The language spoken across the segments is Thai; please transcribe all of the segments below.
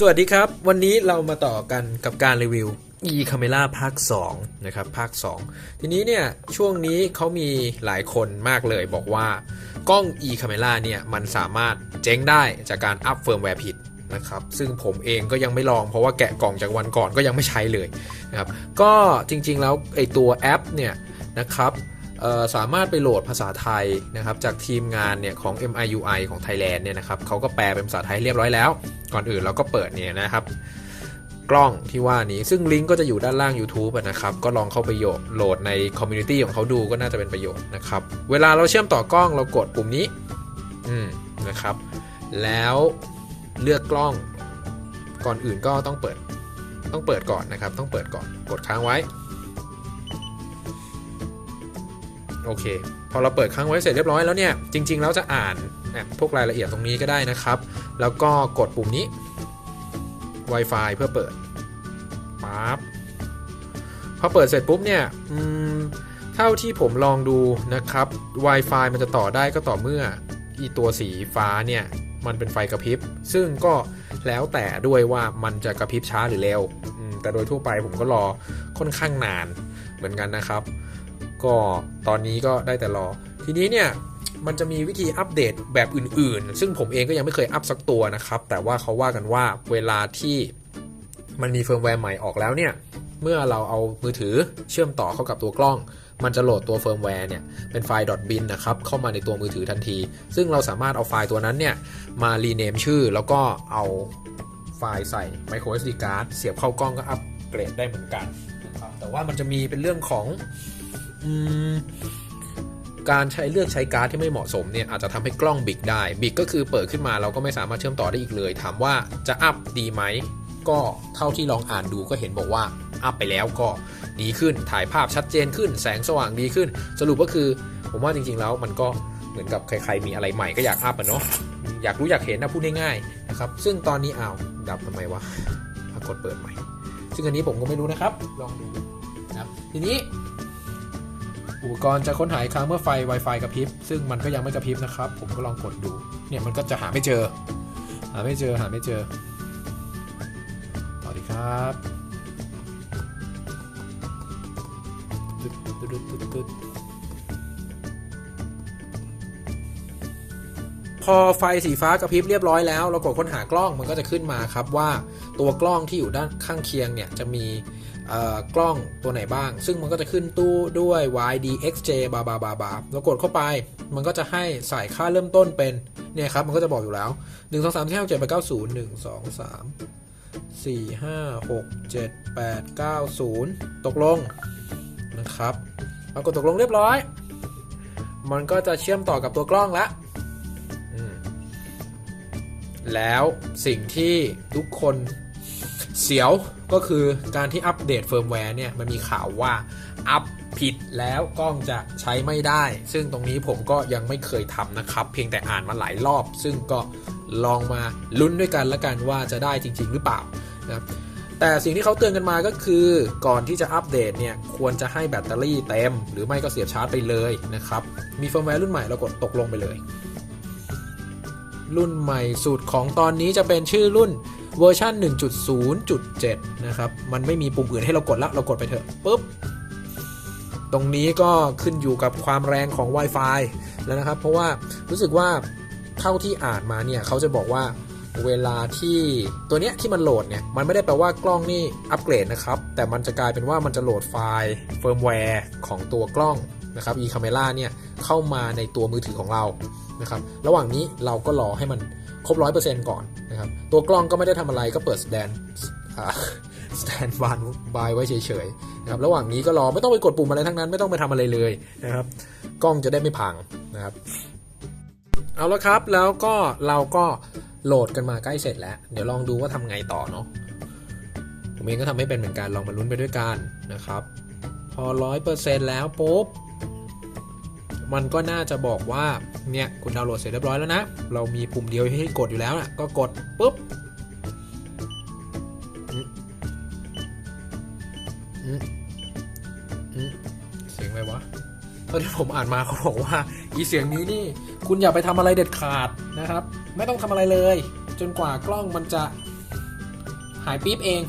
สวัสดีครับ วันนี้เรามาต่อกันกับการรีวิว e camera ภาค2นะครับภาค 2 ทีนี้เนี่ยช่วงนี้เขามีหลายคนมากเลยบอกว่ากล้อง e camera เนี่ยมันสามารถเจ๊งได้จากการอัพเฟิร์มแวร์ผิดนะครับซึ่งผมเองก็ยังไม่ลองเพราะว่าแกะกล่องจากวันก่อนก็ยังไม่ใช้เลยนะครับก็จริงๆแล้วไอตัวแอปเนี่ยนะครับ สามารถไปโหลดภาษาไทยนะครับจากทีมงานเนี่ยของ MIUI ของ Thailand เนี่ยนะครับเขาก็แปลเป็นภาษาไทยเรียบร้อยแล้ว ก่อนอื่นเราก็เปิดเนี่ยนะครับ กล้องที่ว่านี้ซึ่งลิงก์ก็จะอยู่ด้านล่าง YouTube นะครับ ก็ลองเข้าไปโหลดในคอมมูนิตี้ของเขาดูก็น่าจะเป็นประโยชน์นะครับ เวลาเราเชื่อมต่อกล้องเรากดปุ่มนี้อืมนะครับ แล้วเลือกกล้องก่อนอื่นก็ต้องเปิดต้องเปิดก่อนนะครับ ต้องเปิดก่อนกดค้างไว้ โอเค พอเราเปิดค้างไว้เสร็จเรียบร้อยแล้วเนี่ย จริง ๆ แล้วจะอ่านพวกรายละเอียดตรงนี้ก็ได้นะครับ แล้วก็กดปุ่มนี้ Wi-Fi เพื่อเปิดปั๊บพอเปิดเสร็จปุ๊บเนี่ยเท่าที่ผมลองดูนะครับ Wi-Fi มันจะต่อได้ก็ต่อเมื่ออีตัวสีฟ้าเนี่ย มันเป็นไฟกระพริบ ซึ่งก็แล้วแต่ด้วยว่ามันจะกระพริบช้าหรือเร็วแต่โดยทั่วไปผมก็รอค่อนข้างนานเหมือนกันนะครับ ก็ตอนนี้ก็ได้แต่รอ ทีนี้เนี่ยมันจะมีวิธีอัปเดตแบบอื่นๆ ซึ่งผมเองก็ยังไม่เคยอัปสักตัวนะครับ แต่ว่าเขาว่ากันว่าเวลาที่มันมีเฟิร์มแวร์ใหม่ออกแล้วเนี่ย เมื่อเราเอามือถือเชื่อมต่อเข้ากับตัวกล้อง มันจะโหลดตัวเฟิร์มแวร์เนี่ยเป็นไฟล์ .bin นะครับเข้ามาในตัวมือถือทันที ซึ่งเราสามารถเอาไฟล์ตัวนั้นเนี่ยมารีเนมชื่อ แล้วก็เอาไฟล์ใส่ micro SD card เสียบเข้ากล้องก็อัปเกรดได้เหมือนกันนะครับแต่ว่ามันจะมีเป็นเรื่องของ การใช้เลือกใช้การ์ดที่ไม่เหมาะสมเนี่ยอาจจะทำให้กล้องบิกได้บิกก็คือเปิดขึ้นมาเราก็ไม่สามารถเชื่อมต่อได้อีกเลย ถามว่าจะอัพดีไหมก็เท่าที่ลองอ่านดูก็เห็นบอกว่าอัพไปแล้วก็ดีขึ้นถ่ายภาพชัดเจนขึ้น แสงสว่างดีขึ้น สรุปก็คือผมว่าจริงๆแล้วมันก็เหมือนกับใครๆมีอะไรใหม่ก็อยากอัพอะเนาะอยากรู้อยากเห็นนะพูดง่ายๆนะครับซึ่งตอนนี้อ้าวดับทำไมวะปรากฏเปิดใหม่ ซึ่งอันนี้ผมก็ไม่รู้นะครับลองดูนะครับทีนี้ อุปกรณ์จะค้นหาอีกครั้งเมื่อไฟ Wi-Fi กระพริบ ซึ่งมันก็ยังไม่กระพริบนะครับ ผมก็ลองกดดู เนี่ยมันก็จะหาไม่เจอ หาไม่เจอ หาไม่เจอ สวัสดีครับ พอไฟสีฟ้ากระพริบเรียบร้อยแล้ว เรากดค้นหากล้องมันก็จะขึ้นมาครับว่าตัวกล้องที่อยู่ด้านข้างเคียงเนี่ยจะมีกล้องตัวไหนบ้าง ซึ่งมันก็จะขึ้นตู้ด้วย YDXJ บาบาบาบาเรากดเข้าไป มันก็จะให้ใส่ค่าเริ่มต้นเป็น เนี่ยครับ มันก็จะบอกอยู่แล้ว 1 2 3 4 5 7 8 9 0 1 2 3 4 5 6 7 8 9 0 ตกลงนะครับเรากดตกลงเรียบร้อย มันก็จะเชื่อมต่อกับตัวกล้องแล้ว แล้วสิ่งที่ทุกคนเสียวก็คือการที่อัปเดตเฟิร์มแวร์เนี่ยมันมีข่าวว่าอัปผิดแล้วกล้องจะใช้ไม่ได้ ซึ่งตรงนี้ผมก็ยังไม่เคยทำนะครับ เพียงแต่อ่านมาหลายรอบ ซึ่งก็ลองมาลุ้นด้วยกันละกันว่าจะได้จริง ๆ หรือเปล่านะครับแต่สิ่งที่เขาเตือนกันมาก็คือก่อนที่จะอัปเดตเนี่ยควรจะให้แบตเตอรี่เต็ม หรือไม่ก็เสียบชาร์จไปเลยนะครับ มีเฟิร์มแวร์รุ่นใหม่เรากดตกลงไปเลย รุ่นใหม่สุดของตอนนี้จะเป็นชื่อรุ่นเวอร์ชัน1.0.7 นะครับ มันไม่มีปุ่มอื่นให้เรากดละเรากดไปเถอะปุ๊บ ตรงนี้ก็ขึ้นอยู่กับความแรงของ Wi-Fi แล้วนะครับ เพราะว่ารู้สึกว่าเท่าที่อ่านมาเนี่ยเขาจะบอกว่าเวลาที่ตัวเนี้ยที่มันโหลดเนี่ยมันไม่ได้แปลว่ากล้องนี่อัปเกรดนะครับ แต่มันจะกลายเป็นว่ามันจะโหลดไฟล์เฟิร์มแวร์ของตัวกล้อง นะครับ e-camera เนี่ยเข้ามาในตัวมือถือของเรานะครับระหว่างนี้เราก็รอให้มันครบร้อยเปอร์เซ็นต์ก่อนนะครับตัวกล้องก็ไม่ได้ทำอะไรก็เปิดสแตนสแตนบานบายไว้เฉยๆนะครับระหว่างนี้ก็รอไม่ต้องไปกดปุ่มอะไรทั้งนั้นไม่ต้องไปทำอะไรเลยนะครับ กล้องจะได้ไม่พังนะครับ เอาละครับแล้วก็เราก็โหลดกันมาใกล้เสร็จแล้ว เดี๋ยวลองดูว่าทำไงต่อเนาะผมเองก็ทำไม่เป็นเหมือนกันลองมาลุ้นไปด้วยกันนะครับ พอร้อยเปอร์เซ็นต์แล้วปุ๊บ มันก็น่าจะบอกว่าเนี่ยคุณดาวน์โหลดเสร็จเรียบร้อยแล้วนะ เรามีปุ่มเดียวให้กดอยู่แล้วนะก็กดปุ๊บเสียงอะไรวะตอนที่ผมอ่านมาเขาบอกว่า อีเสียงนี้นี่ คุณอย่าไปทำอะไรเด็ดขาดนะครับ ไม่ต้องทำอะไรเลย จนกว่ากล้องมันจะหายปี๊บเอง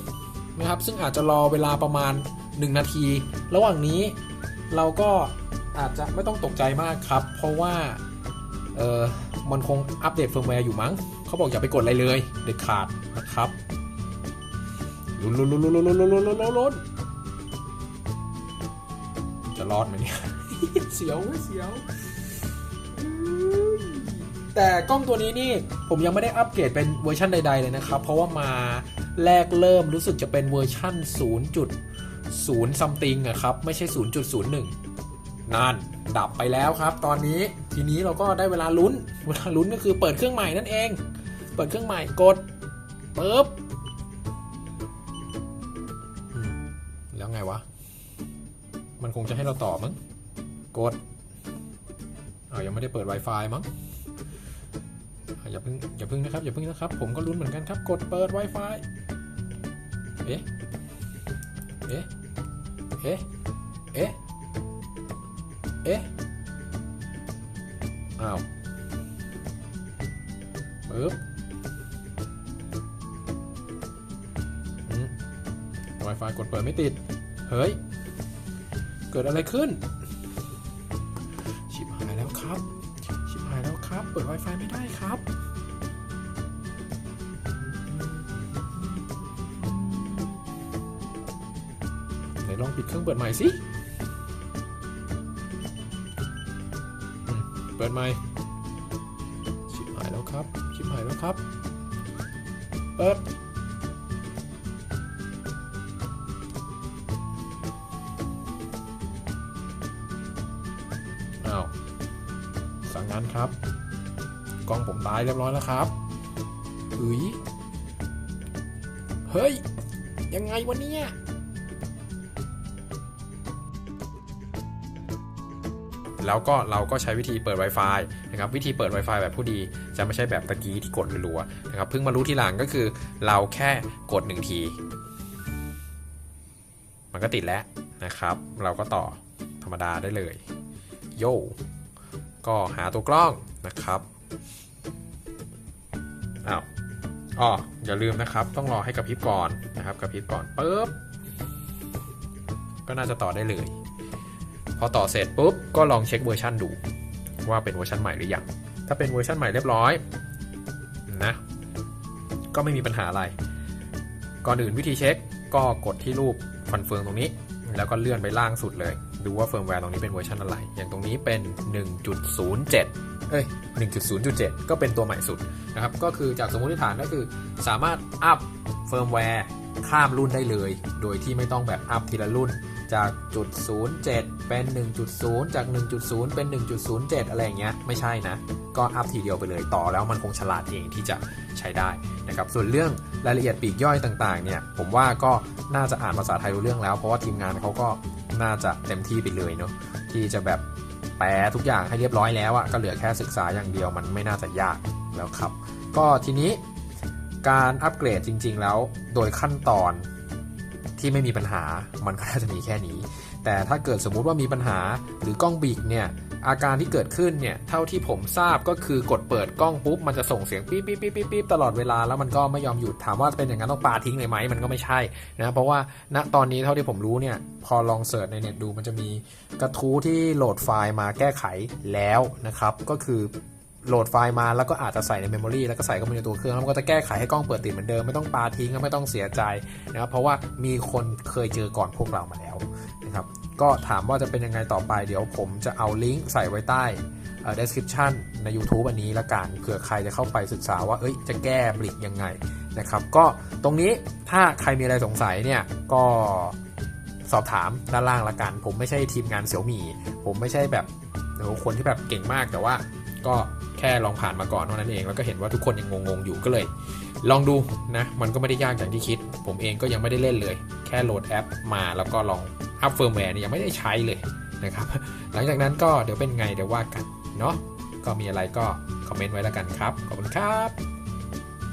นะครับ ซึ่งอาจจะรอเวลาประมาณ 1 นาที ระหว่างนี้เราก็ อาจจะไม่ต้องตกใจมากครับ เพราะว่าเออมันคงอัปเดตเฟิร์มแวร์อยู่มั้ง เขาบอกอย่าไปกดอะไรเลยเด็ดขาดนะครับลุ้นลุ้นลุ้นลุ้นลุ้นลุ้นลุ้นลุ้นจะรอดไหมเนี่ย เสียวเสียว แต่กล้องตัวนี้นี่ผมยังไม่ได้อัปเกรดเป็นเวอร์ชันใด ๆ เลยนะครับ เพราะว่ามาแรกเริ่มรู้สึกจะเป็นเวอร์ชั่น 0.0 something อะครับ ไม่ใช่ 0.01 นั่นดับไปแล้วครับ ตอนนี้ทีนี้เราก็ได้เวลาลุ้น เวลาลุ้นก็คือเปิดเครื่องใหม่นั่นเอง เปิดเครื่องใหม่กดปึ๊บแล้วไงวะ มันคงจะให้เราต่อมั้งกดอายังไม่ได้เปิด Wi-Fi มั้งอะอย่าเพิ่งอย่าเพิ่งนะครับอย่าเพิ่งนะครับ ผมก็ลุ้นเหมือนกันครับกดเปิด Wi-Fi เอ๊ะเอ๊ะเอ๊ะเอ๊ะ เอ๊ะ อ้าวปึ๊บอืม Wi-Fi กดเปิดไม่ติด เฮ้ย เกิดอะไรขึ้น ชิบหายแล้วครับ ชิบหายแล้วครับ เปิด Wi-Fi ไม่ได้ครับไหนลองปิดเครื่องเปิดใหม่สิ เปิดใหม่ชิบหายแล้วครับ ชิบหายแล้วครับ เปิดอ้าวสั่งงานครับ กล้องผมตายเรียบร้อยแล้วครับเฮ้ย เฮ้ย ยังไงวะเนี่ย แล้วก็เราก็ใช้วิธีเปิด Wi-Fi นะครับวิธีเปิด Wi-Fi แบบผู้ดี จะไม่ใช่แบบตะกี้ที่กดรัวๆนะครับเพิ่งมารู้ทีหลังก็คือเราแค่กดหนึ่งที มันก็ติดแล้วนะครับ เราก็ต่อธรรมดาได้เลย โย่ก็หาตัวกล้องนะครับอ้าวอ๋ออย่าลืมนะครับ ต้องรอให้กระพริบก่อนนะครับกระพริบก่อนปุ๊บก็น่าจะต่อได้เลย พอต่อเสร็จปุ๊บก็ลองเช็คเวอร์ชันดูว่าเป็นเวอร์ชันใหม่หรือยัง ถ้าเป็นเวอร์ชันใหม่เรียบร้อยนะ ก็ไม่มีปัญหาอะไร ก่อนอื่นวิธีเช็คก็กดที่รูปฟันเฟืองตรงนี้ แล้วก็เลื่อนไปล่างสุดเลย ดูว่าเฟิร์มแวร์ตรงนี้เป็นเวอร์ชันอะไร อย่างตรงนี้เป็น 1.07 เอ้ย 1.0.7 ก็เป็นตัวใหม่สุดนะครับ ก็คือจากสมมติฐานก็คือ สามารถอัพเฟิร์มแวร์ข้ามรุ่นได้เลย โดยที่ไม่ต้องแบบอัพทีละรุ่น จากจุด07 เป็น 1.0 จาก 1.0 เป็น 1.07 อะไรอย่างเงี้ยไม่ใช่นะ ก็อัพทีเดียวไปเลยต่อแล้วมันคงฉลาดเองที่จะใช้ได้นะครับส่วนเรื่องรายละเอียดปีกย่อยต่างๆเนี่ยผมว่าก็น่าจะอ่านภาษาไทยรู้เรื่องแล้ว เพราะว่าทีมงานเขาก็น่าจะเต็มที่ไปเลยเนาะที่จะแบบแปลทุกอย่างให้เรียบร้อยแล้วอะก็เหลือแค่ศึกษาอย่างเดียวมันไม่น่าจะยากแล้วครับ ก็ทีนี้การอัปเกรดจริง ๆ แล้วโดยขั้นตอน ที่ไม่มีปัญหามันก็น่าจะมีแค่นี้ แต่ถ้าเกิดสมมุติว่ามีปัญหาหรือกล้องบิกเนี่ยอาการที่เกิดขึ้นเนี่ยเท่าที่ผมทราบก็คือกดเปิดกล้องปุ๊บมันจะส่งเสียงปี๊บปี๊บปี๊บปี๊บปี๊บตลอดเวลาแล้วมันก็ไม่ยอมหยุดถามว่าเป็นอย่างนั้นต้องปาทิ้งเลยไหมมันก็ไม่ใช่นะเพราะว่าณตอนนี้เท่าที่ผมรู้เนี่ยพอลองเสิร์ชในเน็ตดูมันจะมีกระทู้ที่โหลดไฟล์มาแก้ไขแล้วนะครับก็คือ โหลดไฟล์มาแล้วก็อาจจะใส่ในเมมโมรีแล้วก็ใส่เข้าไปในตัวเครื่องแล้วมันก็จะแก้ไขให้กล้องเปิดติดเหมือนเดิมไม่ต้องปาทิ้งไม่ต้องเสียใจนะครับเพราะว่ามีคนเคยเจอก่อนพวกเรามาแล้วนะครับก็ถามว่าจะเป็นยังไงต่อไป เดี๋ยวผมจะเอาลิงก์ใส่ไว้ใต้เอ่อ description ใน YouTube อันนี้ละกันเผื่อใครจะเข้าไปศึกษาว่าเอ้ยจะแก้บลิกยังไงนะครับก็ตรงนี้ถ้าใครมีอะไรสงสัยเนี่ยก็สอบถามด้านล่างละกัน ผมไม่ใช่ทีมงานเสี่ยวหมี่ผมไม่ใช่แบบโอ้คนที่แบบเก่งมากแต่ว่าก็ แค่ลองผ่านมาก่อนเท่านั้นเอง แล้วก็เห็นว่าทุกคนยังงงๆอยู่ก็เลย ลองดูนะ มันก็ไม่ได้ยากอย่างที่คิด ผมเองก็ยังไม่ได้เล่นเลย แค่โหลดแอปมาแล้วก็ลองอัพเฟิร์มแวร์นี่ยังไม่ได้ใช้เลยนะครับ หลังจากนั้นก็เดี๋ยวเป็นไงเดี๋ยวว่ากันเนาะก็มีอะไรก็คอมเมนต์ไว้แล้วกันครับ ขอบคุณครับ